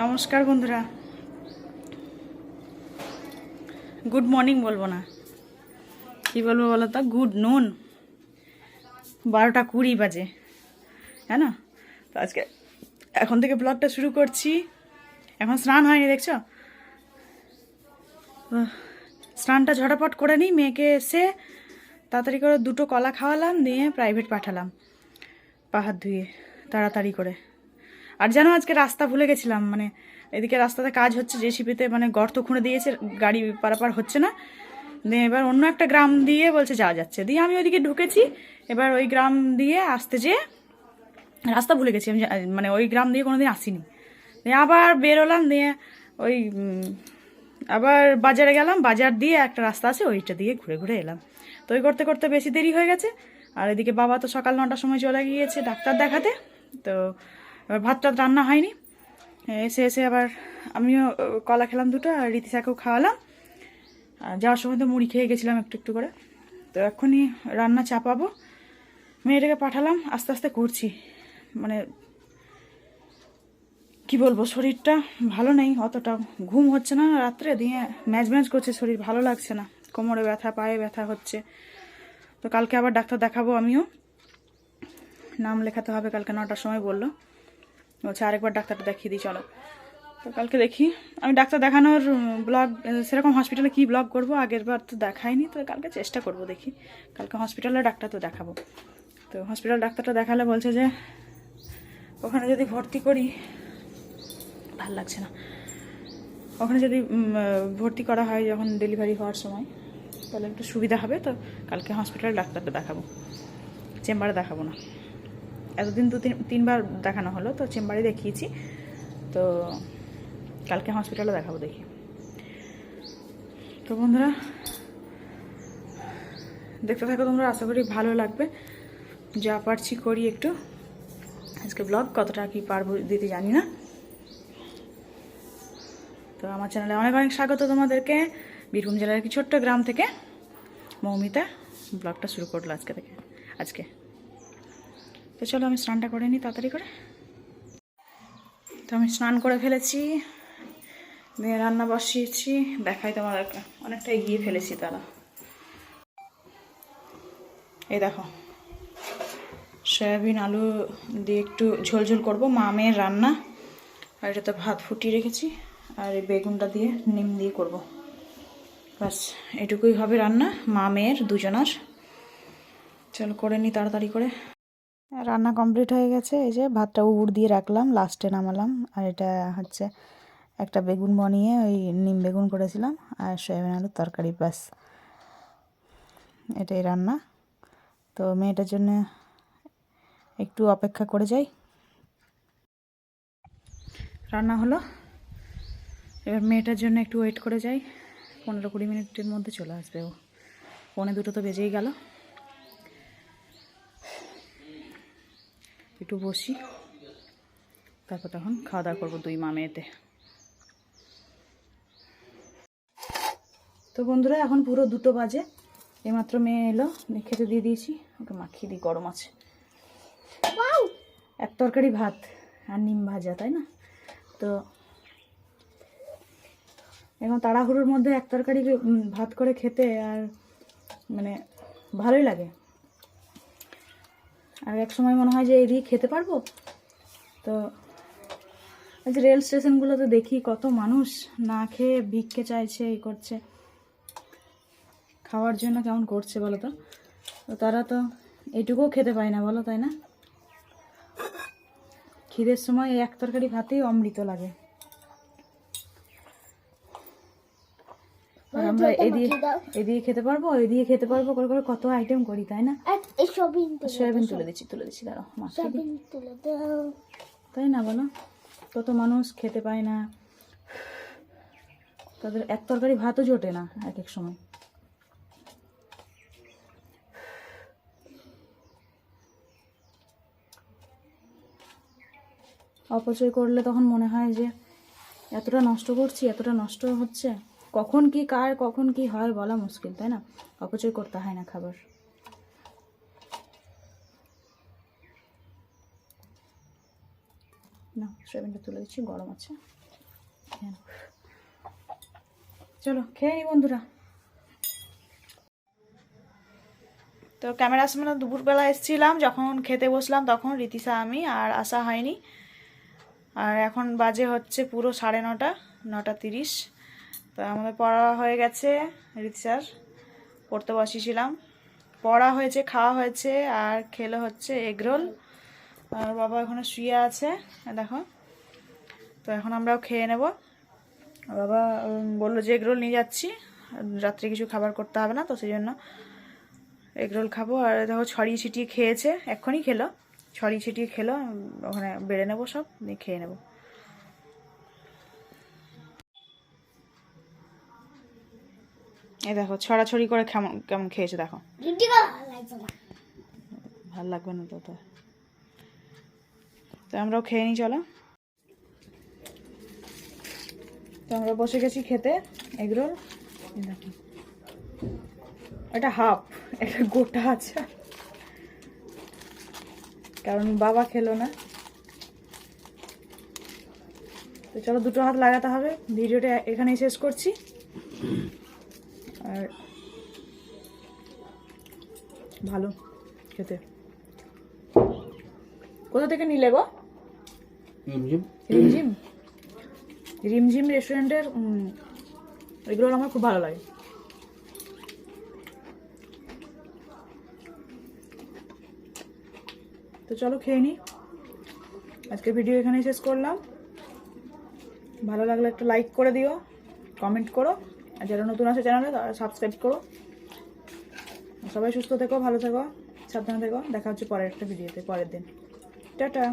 নমস্কার বন্ধুরা। Good morning বলব না। কি বলব বলো তো? গুড নুন বারোটা কুড়ি বাজে। হ্যাঁ না? তো আজকে এখন থেকে ব্লগটা শুরু করছি। এখন স্নান হয়নি, দেখছ? স্নানটা ঝটাপট করে নিই, মেয়েকে এসে তাড়াতাড়ি করে দুটো কলা খাওয়ালাম দিয়ে প্রাইভেট পাঠালাম। পাহাড় ধুয়ে, তাড়াতাড়ি করে। আর যেন আজকে রাস্তা ভুলে গেছিলাম মানে এদিকে রাস্তাতে কাজ হচ্ছে জেসিপিতে মানে গর্ত খুঁড়ে দিয়েছে, গাড়ি পারাপার হচ্ছে না। এবার অন্য একটা গ্রাম দিয়ে বলছে যাওয়া যাচ্ছে। দিয়ে আমি ওইদিকে ঢুকেছি, এবার ওই গ্রাম দিয়ে আসতে যেয়ে রাস্তা ভুলে গেছি, আমি মানে ওই গ্রাম দিয়ে কোনোদিন আসিনি। দিয়ে আবার বেরোলাম, দিয়ে ওই আবার বাজারে গেলাম, বাজার দিয়ে একটা রাস্তা আছে, ওইটা দিয়ে ঘুরে ঘুরে এলাম। তো ওই করতে করতে বেশি দেরি হয়ে গেছে, আর এদিকে বাবা তো সকাল নটার সময় চলে গিয়েছে ডাক্তার দেখাতে, তো এবার ভাত টাত রান্না হয়নি। এসে এসে আবার আমিও কলা খেলাম দুটো আর রীতিশাকেও খাওয়ালাম। যাওয়ার সময় তো মুড়ি খেয়ে গেছিলাম একটু একটু করে। তো এক্ষুনি রান্না চাপাবো। মেয়েটাকে পাঠালাম, আস্তে আস্তে করছি। মানে কি বলব, শরীরটা ভালো নেই, অতটা ঘুম হচ্ছে না রাত্রে, দিয়ে ম্যাচ ম্যাচ করছে শরীর, ভালো লাগছে না। কোমরে ব্যথা, পায়ে ব্যথা হচ্ছে। তো কালকে আবার ডাক্তার দেখাবো আমিও। নাম লেখাতে হবে, কালকে নটার সময় বলল। বলছে আরেকবার ডাক্তারটা দেখিয়ে দিই, চলো। তো কালকে দেখি। আমি ডাক্তার দেখানোর ব্লগ সেরকম হসপিটালে কি ব্লগ করব, আগের বার তো দেখাইনি, তো কালকে চেষ্টা করব দেখি। কালকে হসপিটালে ডাক্তার তো দেখাবো। তো হসপিটাল ডাক্তারটা দেখালে বলছে যে, ওখানে যদি ভর্তি করি, ভালো লাগছে না। ওখানে যদি ভর্তি করা হয় যখন ডেলিভারি হওয়ার সময়, তাহলে একটু সুবিধা হবে, তো কালকে হসপিটালে ডাক্তারটা দেখাবো। চেম্বারে দেখাবো না। এতদিন দু তিন তিনবার দেখানো হলো, তো চেম্বারে দেখিয়েছি। তো কালকে হসপিটালে দেখাবো দেখি। তো বন্ধুরা, দেখতে থাকো তোমরা, আশা করি ভালো লাগবে। যা পারছি করি একটু। আজকে ব্লগ কতটা কি পারব দিতে জানি না। তো আমার চ্যানেলে অনেক অনেক স্বাগত তোমাদেরকে। বীরভূম জেলার একটি ছোট্ট গ্রাম থেকে মৌমিতা ব্লগটা শুরু করল আজকে থেকে আজকে। তো চলো আমি স্নানটা করে নিই তাড়াতাড়ি করে। তো আমি স্নান করে ফেলেছি দিয়ে রান্না বসিয়েছি, দেখাই তোমাদেরকে। অনেকটা এগিয়ে ফেলেছি তারা এই দেখো, সয়াবিন আলু দিয়ে একটু ঝোল ঝোল করব, মা মেয়ের রান্না। আর এটাতে ভাত ফুটিয়ে রেখেছি, আর এই বেগুনটা দিয়ে নিম দিয়ে করব। বাস এটুকুই হবে রান্না, মা মেয়ের, দুজনার। চলো করে নিই তাড়াতাড়ি করে। রান্না কমপ্লিট হয়ে গেছে। এই যে ভাতটা উড় দিয়ে রাখলাম লাস্টে নামালাম। আর এটা হচ্ছে একটা বেগুন বানিয়ে ওই নিম বেগুন করেছিলাম আর সয়াবিন আলুর তরকারি, ব্যাস। এটাই রান্না। তো মেয়েটার জন্য একটু অপেক্ষা করে যাই। রান্না হলো। এবার মেয়েটার জন্য একটু ওয়েট করে যাই। পনেরো কুড়ি মিনিটের মধ্যে চলে আসবে ও। পৌনে দুটো তো বেজেই গেল। একটু বসি। তারপর তখন খাওয়া দাওয়া করব দুই মা মেয়েতে তো বন্ধুরা এখন পুরো দুটো বাজে। এইমাত্র মেয়ে এলো খেতে দিয়ে দিয়েছি। ওকে মাখিয়ে দিই গরম আছে। এক তরকারি ভাত আর নিম ভাজা তাই না? তো এখন তাড়াহুড়োর মধ্যে এক তরকারি ভাত করে খেতে আর মানে ভালোই লাগে। আর এক সময় মনে হয় যে এই দিয়ে খেতে পারব? তো যে রেল স্টেশনগুলোতে দেখি কত মানুষ না খেয়ে ভিক্ষে চাইছে এই করছে। খাওয়ার জন্য কেমন করছে বলো তো? তো তারা তো এইটুকুও খেতে পায় না বলো, তাই না? খিদের সময় এক তরকারি ভাতেই অমৃত লাগে। আর আমরা এদিকে এদিকে খেতে পারব এদিকে খেতে পারব করে করে কত আইটেম করি তাই না? সয়াবিন তুলে দিচ্ছি তুলে দিচ্ছি দাঁড়াও তাই না বলো? কত মানুষ খেতে পায় না। তাদের এক তরকারি ভাতও জোটে না এক এক সময়। অপচয় করলে তখন মনে হয় যে এতটা নষ্ট করছি এতটা নষ্ট হচ্ছে। কখন কি কার, কখন কি হয় বলা মুশকিল, তাই না? অপচয় করতে হয় না খাবার। না, সয়াবিনটা তুলে দিচ্ছি, গরম আছে। খেয়ে চলো, খেয়ে নি বন্ধুরা। তো ক্যামেরার সামনে দুপুরবেলা এসেছিলাম, যখন খেতে বসলাম তখন রীতিশা আমি আর আসা হয়নি। আর এখন বাজে হচ্ছে পুরো সাড়ে নটা নটা তিরিশ। তো আমাদের পড়া হয়ে গেছে রীতিশার পড়তে বসিয়েছিলাম পড়া হয়েছে, খাওয়া হয়েছে, আর খেলো হচ্ছে এগরোল। আর বাবা এখানে শুয়ে আছে, দেখো। তো এখন আমরাও খেয়ে নেব। বাবা বলল যে এগরোল নিয়ে যাচ্ছি। রাত্রে কিছু খাবার করতে হবে না, তো সেই জন্য এগরোল খাব। আর দেখো, ছড়িয়ে ছিটিয়ে খেয়েছে, এক্ষুনি খেলো। ছড়িয়ে ছিটিয়ে খেলো ওখানে বেড়ে নেব সব, দিয়ে খেয়ে নেব। এই দেখো ছড়াছড়ি করে কেমন কেমন খেয়েছে দেখো। ভালো লাগবে না তো তো। তো আমরাও খেয়ে নিই চলো। তো আমরা বসে গেছি খেতে এগরোল। এটা হাফ এটা গোটা আছে। কারণ বাবা খেলো না। তো চলো দুটো হাত লাগাতে হবে। ভিডিওটা এখানেই শেষ করছি। ভালো খেতে। কোথা থেকে নিলে গো? রিমঝিম। রিমঝিম? রেস্টুরেন্টের এগুলো আমার খুব ভালো লাগে। তো চলো খেয়ে নিই আজকে ভিডিও এখানেই শেষ করলাম। ভালো লাগলে একটা লাইক করে দিও কমেন্ট করো। আর যারা নতুন আছে চ্যানেলে তারা সাবস্ক্রাইব করো। সবাই সুস্থ থেকো, ভালো থেকো, সাবধানে থেকো। দেখা হচ্ছে পরের একটা ভিডিওতে, পরের দিন। টাটা।